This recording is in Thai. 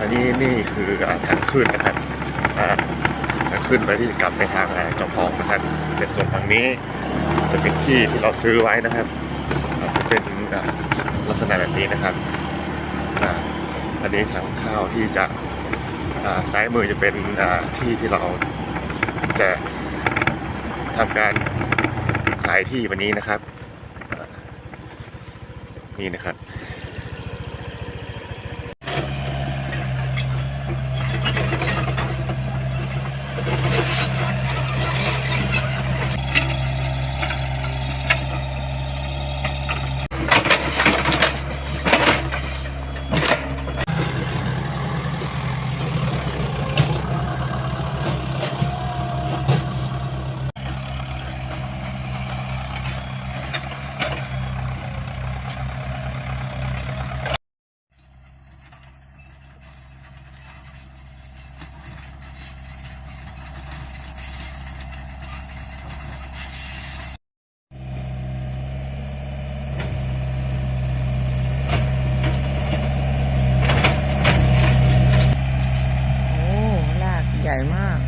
อันนี้นี่คืออ่าทางขึ้นนะครับทางขึ้นไปที่กลับไปทางอ่าจอมทองนะครับแต่ส่วนทางนี้ จะเป็นที่ที่เราซื้อไว้นะครับเป็นลักษณะแบบนี้นะครับอันนี้ทางเข้าที่จะซ้ายมือจะเป็นที่ที่เราจะทำการขายที่วันนี้นะครับ นี่นะครับ ญ่มาก